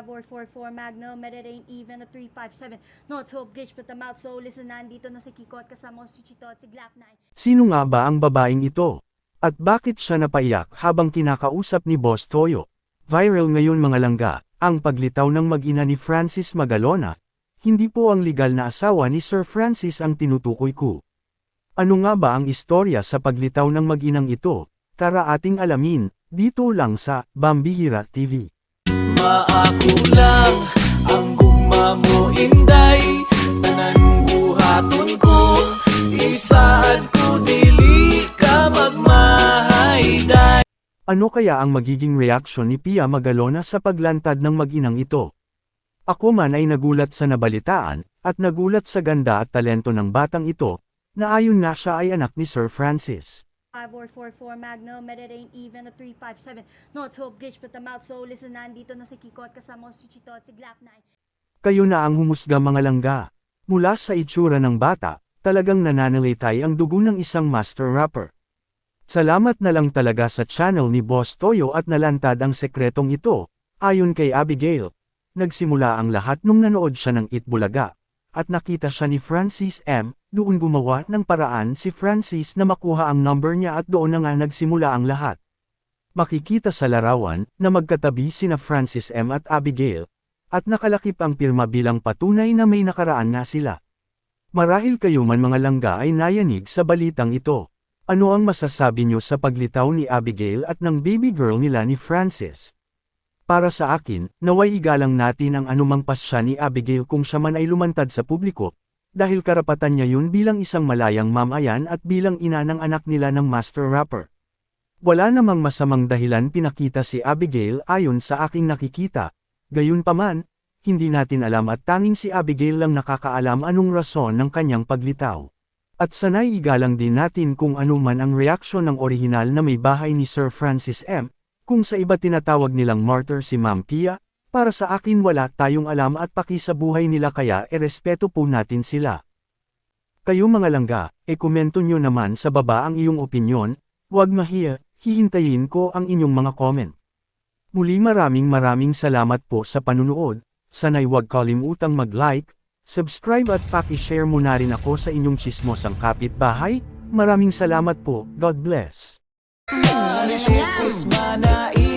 5444 Magnum, but it ain't even a 357. No, it's hope glitch, but the mouth so listen, nandito na si Kiko at kasama si Chito at si Glock 9. Sino nga ba ang babaeng ito? At bakit siya napaiyak habang kinakausap ni Boss Toyo? Viral ngayon mga langga, ang paglitaw ng mag-ina ni Francis Magalona. Hindi po ang legal na asawa ni Sir Francis ang tinutukoy ko. Ano nga ba ang istorya sa paglitaw ng mag-inang ito? Tara ating alamin, dito lang sa Bambihira TV. Maako lang ang gugma inday Tanan buhaton ko Isaad ko dili ka magmahayday Ano kaya ang magiging reaksyon ni Pia Magalona sa paglantad ng mag-inang ito? Ako man ay nagulat sa nabalitaan, at nagulat sa ganda at talento ng batang ito, na ayon nga siya ay anak ni Sir Francis. 5444 Magnum, but it ain't even a 357. No, it's hope glitch, but the mouth so listen, nandito na si Kiko at kasama ko si Chito at si Glock 9. Kayo na ang humusga mga langga. Mula sa itsura ng bata, talagang nananalitay ang dugo ng isang master rapper. Salamat na lang talaga sa channel ni Boss Toyo at nalantad ang sekretong ito, ayon kay Abigail. Nagsimula ang lahat nung nanood siya ng Itbulaga, at nakita siya ni Francis M., doon gumawa ng paraan si Francis na makuha ang number niya at doon na nga nagsimula ang lahat. Makikita sa larawan na magkatabi sina Francis M. at Abigail, at nakalakip ang pirma bilang patunay na may nakaraan nga sila. Marahil kayo man mga langga ay nayanig sa balitang ito. Ano ang masasabi nyo sa paglitaw ni Abigail at ng baby girl nila ni Francis? Para sa akin, naway igalang natin ang anumang pasya ni Abigail kung siya man ay lumantad sa publiko, dahil karapatan niya yun bilang isang malayang mamayan at bilang ina ng anak nila ng master rapper. Wala namang masamang dahilan pinakita si Abigail ayon sa aking nakikita, gayunpaman, hindi natin alam at tanging si Abigail lang nakakaalam anong rason ng kanyang paglitaw. At sanay igalang din natin kung ano man ang reaksyon ng orihinal na may bahay ni Sir Francis M., kung sa iba tinatawag nilang martyr si Ma'am Pia, para sa akin wala tayong alam at paki sa buhay nila kaya erespeto po natin sila. Kayo mga langga, e komento nyo naman sa baba ang iyong opinyon, huwag mahiya, hihintayin ko ang inyong mga comment. Muli maraming maraming salamat po sa panunood, sana'y huwag kalimutang mag-like, subscribe at paki-share mo na rin ako sa inyong chismosang kapitbahay, maraming salamat po, God bless. Mana imong